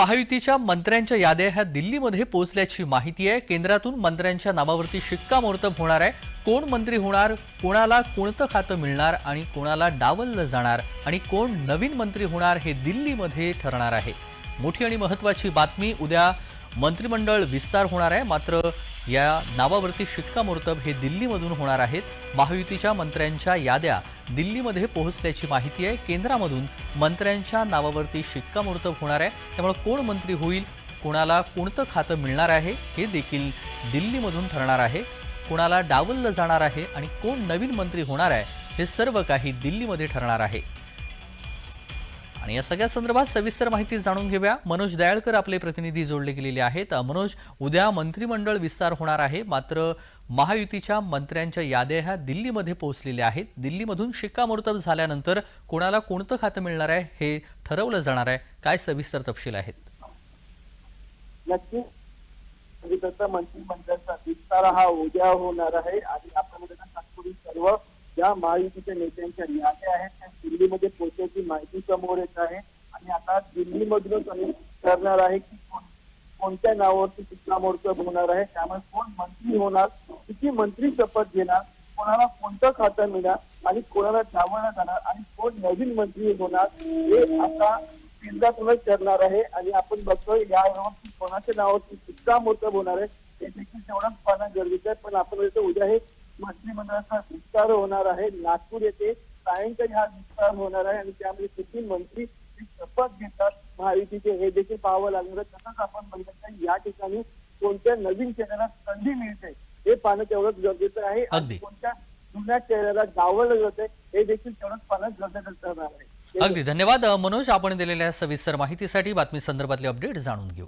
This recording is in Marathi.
महायुतीच्या मंत्र्यांच्या याद्या ह्या दिल्लीमध्ये पोहोचल्याची माहिती आहे. केंद्रातून मंत्र्यांच्या नावावरती शिक्कामोर्तब होणार आहे. कोण मंत्री होणार कोणाला कोणतं खातं मिळणार आणि कोणाला डावललं जाणार आणि कोण नवीन मंत्री होणार हे दिल्लीमध्ये ठरणार आहे. मोठी आणि महत्त्वाची बातमी उद्या मंत्रिमंडळ विस्तार होणार आहे. मात्र या नावावरती शिक्कामोर्तब हे दिल्लीमधून होणार आहेत. महायुतीच्या मंत्र्यांच्या याद्या दिल्लीमध्ये पोहोचल्याची माहिती आहे. केंद्रामधून मंत्र्यांच्या नावावरती शिक्कामोर्तब होणार आहे. त्यामुळे कोण मंत्री होईल कोणाला कोणतं खातं मिळणार आहे हे देखील दिल्लीमधून ठरणार आहे. कोणाला डावललं जाणार आहे आणि कोण नवीन मंत्री होणार आहे हे सर्व काही दिल्लीमध्ये ठरणार आहे. आणि या सगळ्या संदर्भात सविस्तर माहिती जाणून घेऊया. मनोज दयाळकर आपले प्रतिनिधी जोडले गेलेले आहेत. मनोज उद्या मंत्रिमंडळ विस्तार होणार आहे. मात्र महायुतीच्या मंत्र्यांच्या याद्या ह्या दिल्लीमध्ये पोहोचलेल्या आहेत. दिल्लीमधून शिक्कामोर्तब झाल्यानंतर कोणाला कोणतं खातं मिळणार आहे हे ठरवलं जाणार आहे. काय सविस्तर तपशील आहेत? म्हणजे मंत्रिमंडळाचा विस्तार हा उद्या होणार आहे. आणि आपण सर्व ज्या महायुतीच्या नेत्यांच्या याद्या आहेत दिल्लीमध्ये पोहोचल्याची माहिती समोर येत आहे. आणि आता दिल्लीमधूनच आम्ही ठरणार आहे की कोण- कोणत्या नावावरती शिक्कामोर्तब होणार आहे. त्यामुळे कोण मंत्री होणार किती मंत्री शपथ घेणार कोणाला कोणतं खातं मिळणार आणि कोणाला डावलं जाणार आणि कोण नवीन मंत्री होणार हे आता केंद्रातूनच ठरणार आहे. आणि आपण बघतोय यावरती कोणाच्या नावावरती शिक्कामोर्तब होणार आहे हे देखील तेवढंच पाहणं गरजेचं आहे. पण आपण उद्या हे मंत्रिमंडळाचा विस्तार होणार आहे. नागपूर येथे सायंकाळी हा विस्तार होणार आहे आणि त्यामध्ये किती मंत्री शपथ घेतात महायुतीचे हे देखील पाहावं लागणार तसंच आपण तर या ठिकाणी कोणत्या नवीन चेहऱ्याला संधी मिळते हे पाहणं तेवढंच गरजेचं आहे. आणि कोणत्या जुन्या चेहऱ्याला डावलं जाते हे देखील तेवढंच पाहणं गरजेचं ठरणार आहे. अगदी. धन्यवाद मनोज. आपण दिलेल्या सविस्तर माहितीसाठी बातमी संदर्भातले अपडेट जाणून घेऊ.